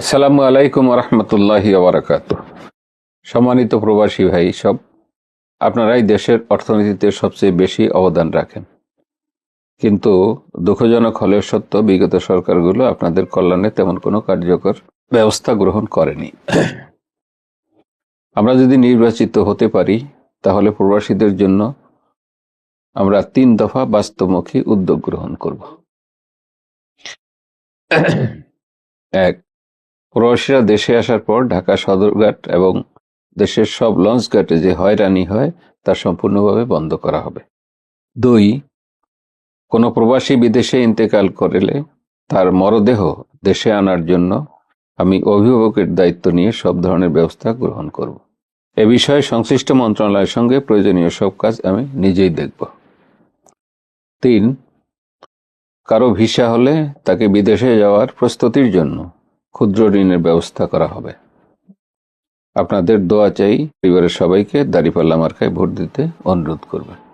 আসসালামু আলাইকুম রহমতুল্লাহ বারাকাত সম্মানিত প্রবাসী ভাই, সব আপনারাই দেশের অর্থনীতিতে সবচেয়ে বেশি অবদান রাখেন। কিন্তু দুঃখজনক হলেও সত্য, বিগত সরকারগুলো আপনাদের কল্যাণে তেমন কোনো কার্যকর ব্যবস্থা গ্রহণ করেনি। আমরা যদি নির্বাচিত হতে পারি, তাহলে প্রবাসীদের জন্য আমরা তিন দফা বাস্তবমুখী উদ্যোগ গ্রহণ করব। এক প্রবাসীরা দেশে আসার পর ঢাকা সদরঘাট এবং দেশের সব লঞ্চ ঘাটে যে হয়রানি হয়, তা সম্পূর্ণভাবে বন্ধ করা হবে। দুই, কোনো প্রবাসী বিদেশে ইন্তেকাল করলে তার মরদেহ দেশে আনার জন্য আমি অভিভাবকের দায়িত্ব নিয়ে সব ধরনের ব্যবস্থা গ্রহণ করব। এ বিষয়ে সংশ্লিষ্ট মন্ত্রণালয়ের সঙ্গে প্রয়োজনীয় সব কাজ আমি নিজেই দেখব। তিন, কারও ভিসা হলে তাকে বিদেশে যাওয়ার প্রস্তুতির জন্য ক্ষুদ্র ঋণের ব্যবস্থা করা হবে। আপনাদের দোয়া চাই পরিবারের সবাইকে দাঁড়িপাল্লা মার্কায় ভোট দিতে অনুরোধ করবেন